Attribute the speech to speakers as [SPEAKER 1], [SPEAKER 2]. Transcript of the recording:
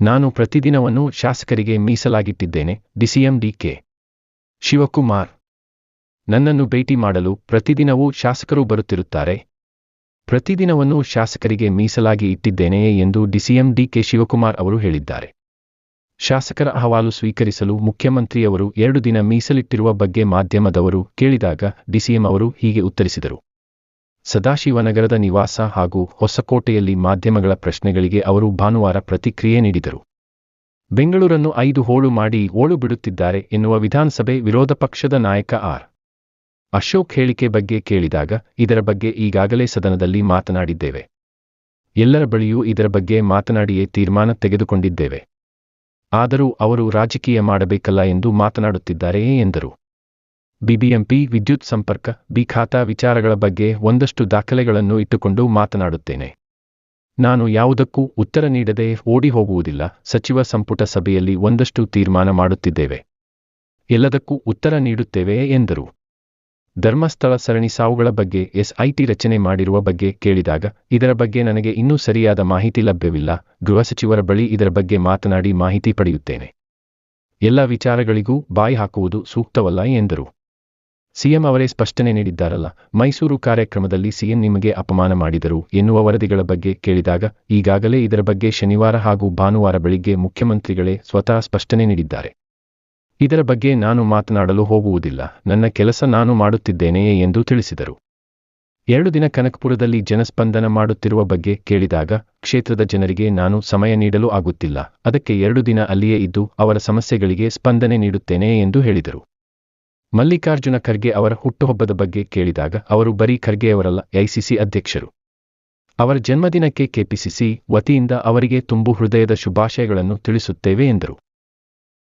[SPEAKER 1] ನಾನು ಪ್ರತಿದಿನವನ್ನು ಶಾಸಕರಿಗೆ ಮೀಸಲಾಗಿಟ್ಟಿದ್ದೇನೆ, DCM DK Shivakumar. ನನ್ನನ್ನು ಭೇಟಿ ಮಾಡಲು ಪ್ರತಿದಿನವೂ ಶಾಸಕರು ಬರುತ್ತಿರುತ್ತಾರೆ. ಪ್ರತಿದಿನವನ್ನು ಶಾಸಕರಿಗೆ ಮೀಸಲಾಗಿ ಇಟ್ಟಿದ್ದೇನೆಯೇ ಎಂದು ಡಿಸಿಎಂ ಡಿಕೆ ಶಿವಕುಮಾರ್ ಅವರು ಹೇಳಿದ್ದಾರೆ. ಶಾಸಕರ ಅಹವಾಲು ಸ್ವೀಕರಿಸಲು ಮುಖ್ಯಮಂತ್ರಿಯವರು ಎರಡು ದಿನ ಮೀಸಲಿಟ್ಟಿರುವ ಬಗ್ಗೆ ಮಾಧ್ಯಮದವರು ಕೇಳಿದಾಗ ಡಿಸಿಎಂ ಅವರು ಹೀಗೆ ಉತ್ತರಿಸಿದರು. ಸದಾಶಿವನಗರದ ನಿವಾಸ ಹಾಗೂ ಹೊಸಕೋಟೆಯಲ್ಲಿ ಮಾಧ್ಯಮಗಳ ಪ್ರಶ್ನೆಗಳಿಗೆ ಅವರು ಭಾನುವಾರ ಪ್ರತಿಕ್ರಿಯೆ ನೀಡಿದರು. ಬೆಂಗಳೂರನ್ನು ಐದು ಹೋಳು ಮಾಡಿ ಓಳು ಬಿಡುತ್ತಿದ್ದಾರೆ ಎನ್ನುವ ವಿಧಾನಸಭೆ ವಿರೋಧ ಪಕ್ಷದ ನಾಯಕ ಆರ್. ಅಶೋಕ್ ಹೇಳಿಕೆ ಬಗ್ಗೆ ಕೇಳಿದಾಗ ಇದರ ಬಗ್ಗೆ ಈಗಾಗಲೇ ಸದನದಲ್ಲಿ ಮಾತನಾಡಿದ್ದೇವೆ. ಎಲ್ಲರ ಬಳಿಯೂ ಇದರ ಬಗ್ಗೆ ಮಾತನಾಡಿಯೇ ತೀರ್ಮಾನ ತೆಗೆದುಕೊಂಡಿದ್ದೇವೆ. ಆದರೂ ಅವರು ರಾಜಕೀಯ ಮಾಡಬೇಕಲ್ಲ ಎಂದು ಮಾತನಾಡುತ್ತಿದ್ದಾರೆಯೇ ಎಂದರು. ಬಿಬಿಎಂಪಿ ವಿದ್ಯುತ್ ಸಂಪರ್ಕ, ಬಿ ಖಾತಾ ವಿಚಾರಗಳ ಬಗ್ಗೆ ಒಂದಷ್ಟು ದಾಖಲೆಗಳನ್ನು ಇಟ್ಟುಕೊಂಡು ಮಾತನಾಡುತ್ತೇನೆ. ನಾನು ಯಾವುದಕ್ಕೂ ಉತ್ತರ ನೀಡದೆ ಓಡಿ ಹೋಗುವುದಿಲ್ಲ ಸಚಿವ ಸಂಪುಟ ಸಭೆಯಲ್ಲಿ ಒಂದಷ್ಟು ತೀರ್ಮಾನ ಮಾಡುತ್ತಿದ್ದೇವೆ. ಎಲ್ಲದಕ್ಕೂ ಉತ್ತರ ನೀಡುತ್ತೇವೆ ಎಂದರು. ಧರ್ಮಸ್ಥಳ ಸರಣಿ ಸಾವುಗಳ ಬಗ್ಗೆ ಎಸ್ಐಟಿ ರಚನೆ ಮಾಡಿರುವ ಬಗ್ಗೆ ಕೇಳಿದಾಗ, ಇದರ ಬಗ್ಗೆ ನನಗೆ ಇನ್ನೂ ಸರಿಯಾದ ಮಾಹಿತಿ ಲಭ್ಯವಿಲ್ಲ, ಗೃಹ ಸಚಿವರ ಬಳಿ ಇದರ ಬಗ್ಗೆ ಮಾತನಾಡಿ ಮಾಹಿತಿ ಪಡೆಯುತ್ತೇನೆ. ಎಲ್ಲ ವಿಚಾರಗಳಿಗೂ ಬಾಯಿ ಹಾಕುವುದು ಸೂಕ್ತವಲ್ಲ ಎಂದರು. ಸಿಎಂ ಅವರೇ ಸ್ಪಷ್ಟನೆ ನೀಡಿದ್ದಾರಲ್ಲ, ಮೈಸೂರು ಕಾರ್ಯಕ್ರಮದಲ್ಲಿ ಸಿಎಂ ನಿಮಗೆ ಅಪಮಾನ ಮಾಡಿದರು ಎನ್ನುವ ವರದಿಗಳ ಬಗ್ಗೆ ಕೇಳಿದಾಗ ಈಗಾಗಲೇ ಇದರ ಬಗ್ಗೆ ಶನಿವಾರ ಹಾಗೂ ಭಾನುವಾರ ಬೆಳಿಗ್ಗೆ ಮುಖ್ಯಮಂತ್ರಿಗಳೇ ಸ್ವತಃ ಸ್ಪಷ್ಟನೆ ನೀಡಿದ್ದಾರೆ. ಇದರ ಬಗ್ಗೆ ನಾನು ಮಾತನಾಡಲು ಹೋಗುವುದಿಲ್ಲ, ನನ್ನ ಕೆಲಸ ನಾನು ಮಾಡುತ್ತಿದ್ದೇನೆಯೇ ಎಂದು ತಿಳಿಸಿದರು. ಎರಡು ದಿನ ಕನಕಪುರದಲ್ಲಿ ಜನಸ್ಪಂದನ ಮಾಡುತ್ತಿರುವ ಬಗ್ಗೆ ಕೇಳಿದಾಗ ಕ್ಷೇತ್ರದ ಜನರಿಗೆ ನಾನು ಸಮಯ ನೀಡಲು ಆಗುತ್ತಿಲ್ಲ, ಅದಕ್ಕೆ ಎರಡು ದಿನ ಅಲ್ಲಿಯೇ ಇದ್ದು ಅವರ ಸಮಸ್ಯೆಗಳಿಗೆ ಸ್ಪಂದನೆ ನೀಡುತ್ತೇನೆ ಎಂದು ಹೇಳಿದರು. ಮಲ್ಲಿಕಾರ್ಜುನ ಖರ್ಗೆ ಅವರ ಹುಟ್ಟುಹಬ್ಬದ ಬಗ್ಗೆ ಕೇಳಿದಾಗ ಅವರು ಬರೀ ಖರ್ಗೆಯವರಲ್ಲ, ಐಸಿಸಿ ಅಧ್ಯಕ್ಷರು. ಅವರ ಜನ್ಮದಿನಕ್ಕೆ ಕೆಪಿಸಿಸಿ ವತಿಯಿಂದ ಅವರಿಗೆ ತುಂಬು ಹೃದಯದ ಶುಭಾಶಯಗಳನ್ನು ತಿಳಿಸುತ್ತೇವೆ ಎಂದರು.